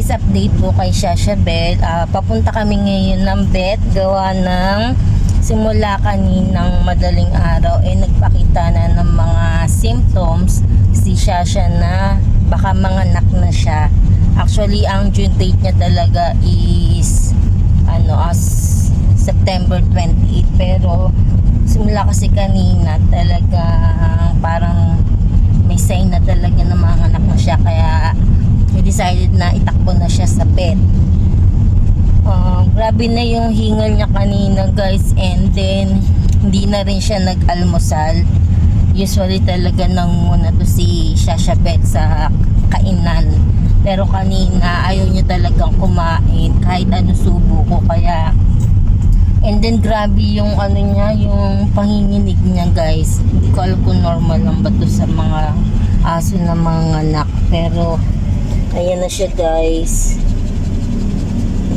guys, update po kay Shasha Bell. Ah, papunta kami ngayon ng bet gawa ng simula kaninang madaling araw eh nagpakita na ng mga symptoms si Shasha na baka manganak na siya. Actually, ang due date niya talaga is ano as September 28 pero simula kasi kanina talaga parang may sign na talaga na manganak na siya kaya we decided na itakbo na siya sa bed. Uh, grabe na yung hingal niya kanina guys and then hindi na rin siya nag-almusal. Usually talaga nanguna to si Shasha Bet sa kainan. Pero kanina ayaw niya talagang kumain kahit ano subo ko kaya And then grabe yung ano niya, yung panginginig niya guys. Hindi ko alam kung normal lang ba to sa mga aso na mga anak. Pero ayan na siya guys.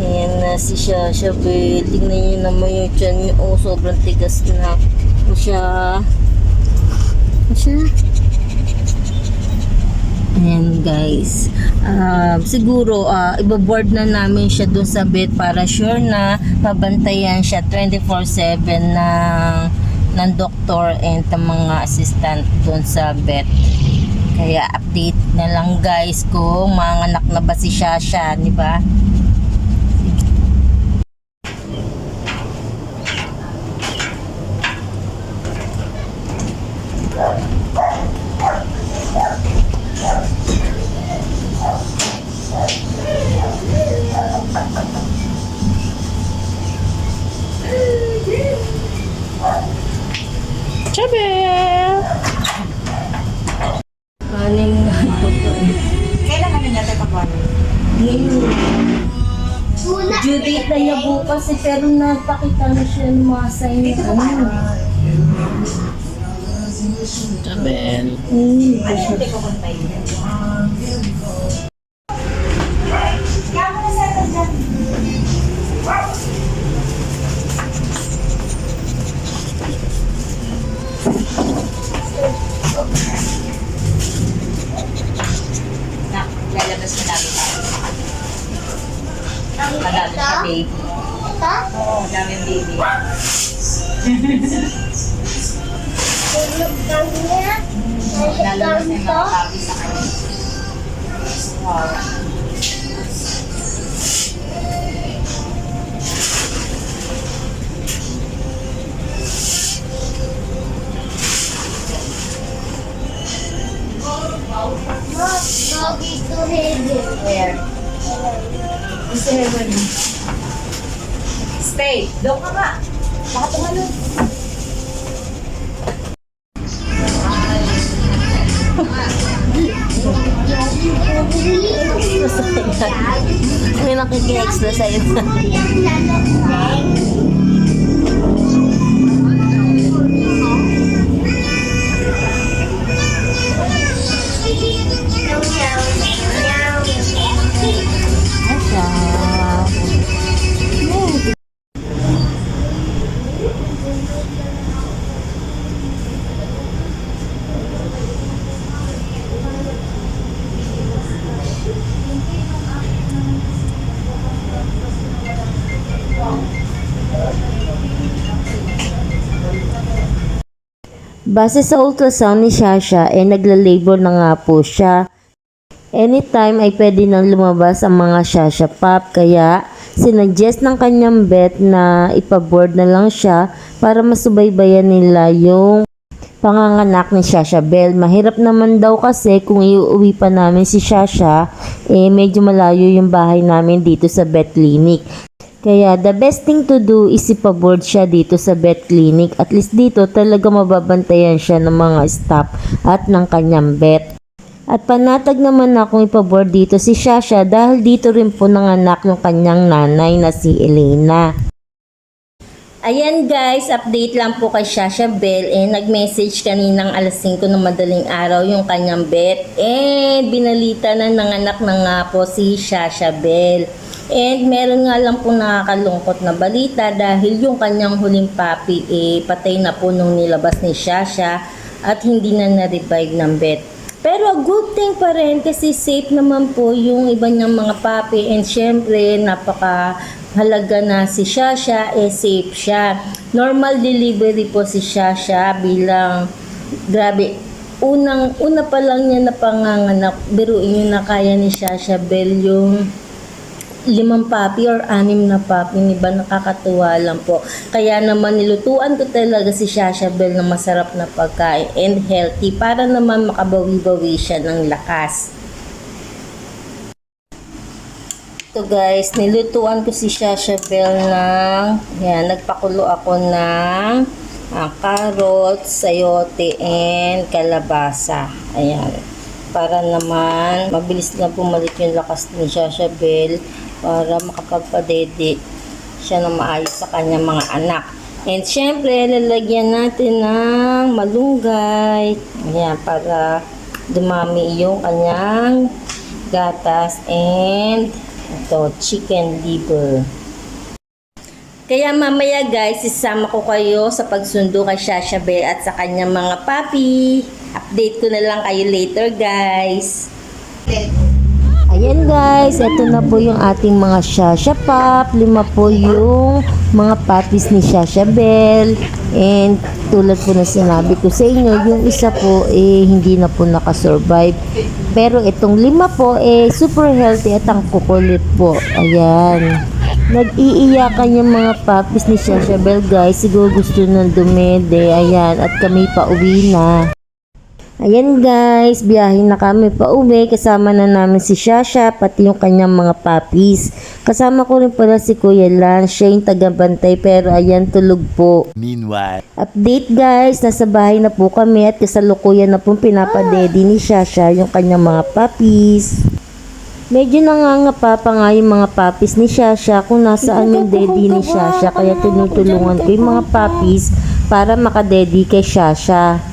Ayan na si Shasha Bell. Tingnan niyo naman yung tiyan niya. Oh, sobrang tigas na. Ano siya? Ano siya? Ayan guys. Ah, siguro uh, ibaboard na namin siya doon sa bed para sure na mabantayan siya 24/7 ng ng doktor and ng mga assistant doon sa bed. Kaya update na lang guys kung manganak na ba si Shasha, di ba? Chabel! Due date na niya bukas eh, pero nagpakita na siya ng mga sign na ano. Chabel. Hmm, Ano yung tayo pupuntay? Oo, daming baby. Lalabas na yung mga papi sa kanya. Wow. Doon ka nga. Baka tumalon. May nakikinex na sa'yo. Base sa ultrasound ni Shasha, eh nagla-labor na nga po siya. Anytime ay pwede nang lumabas ang mga Shasha Pop, kaya sinuggest ng kanyang vet na ipaboard na lang siya para masubaybayan nila yung panganganak ni Shasha Bell. Mahirap naman daw kasi kung iuwi pa namin si Shasha, eh medyo malayo yung bahay namin dito sa vet clinic. Kaya the best thing to do is ipaboard siya dito sa vet clinic. At least dito talaga mababantayan siya ng mga staff at ng kanyang vet. At panatag naman akong ipaboard dito si Shasha dahil dito rin po nanganak yung kanyang nanay na si Elena. Ayan guys, update lang po kay Shasha Bell. Eh, nag-message kaninang alas 5 ng madaling araw yung kanyang bet. Eh, binalita na nanganak na nga po si Shasha Bell. And meron nga lang po nakakalungkot na balita dahil yung kanyang huling papi eh patay na po nung nilabas ni Shasha at hindi na na-revive ng bet. Pero good thing pa rin kasi safe naman po yung iba niyang mga papi and syempre napaka halaga na si Shasha eh safe siya. Normal delivery po si Shasha bilang grabe unang una pa lang niya na panganganak biruin niyo na kaya ni Shasha Bell yung limang papi or anim na papi, ni ba nakakatuwa lang po. Kaya naman nilutuan ko talaga si Shasha Bell ng masarap na pagkain and healthy para naman makabawi-bawi siya ng lakas. Ito guys, nilutuan ko si Shasha Bell ng, yan, nagpakulo ako ng ah, carrots, sayote, and kalabasa. Ayan. Para naman, mabilis lang bumalik yung lakas ni Shasha Bell para makapagpadede siya ng maayos sa kanyang mga anak. And syempre, lalagyan natin ng malunggay. Ayan, para dumami yung kanyang gatas and ito, chicken liver. Kaya mamaya guys, isama ko kayo sa pagsundo kay Shasha Bell at sa kanyang mga papi. Update ko na lang kayo later guys. Ayan guys, ito na po yung ating mga Shasha Pop. Lima po yung mga papis ni Shasha Bell. And tulad po na sinabi ko sa inyo, yung isa po eh hindi na po nakasurvive. Pero itong lima po eh super healthy at ang kukulit po. Ayan. Nag-iiyakan yung mga papis ni Shasha Bell guys. Siguro gusto nang dumede. Ayan. At kami pa uwi na. Ayan guys, biyahe na kami pa uwi. Kasama na namin si Shasha, pati yung kanyang mga papis. Kasama ko rin pala si Kuya Lan, siya yung tagabantay pero ayan tulog po. Meanwhile, Update guys, nasa bahay na po kami at kasalukuyan na pong pinapadedi ni Shasha yung kanyang mga papis. Medyo nangangapa pa nga yung mga papis ni Shasha kung nasaan yung daddy ni Shasha kaya tinutulungan ko yung mga papis para makadedi kay Shasha.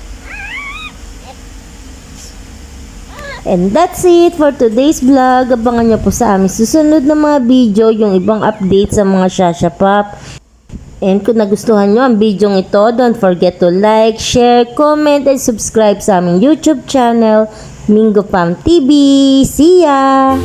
And that's it for today's vlog. Abangan nyo po sa aming susunod na mga video, yung ibang update sa mga Shasha Pop. And kung nagustuhan nyo ang video ito, don't forget to like, share, comment, and subscribe sa aming YouTube channel, Mingo Pam TV. See ya!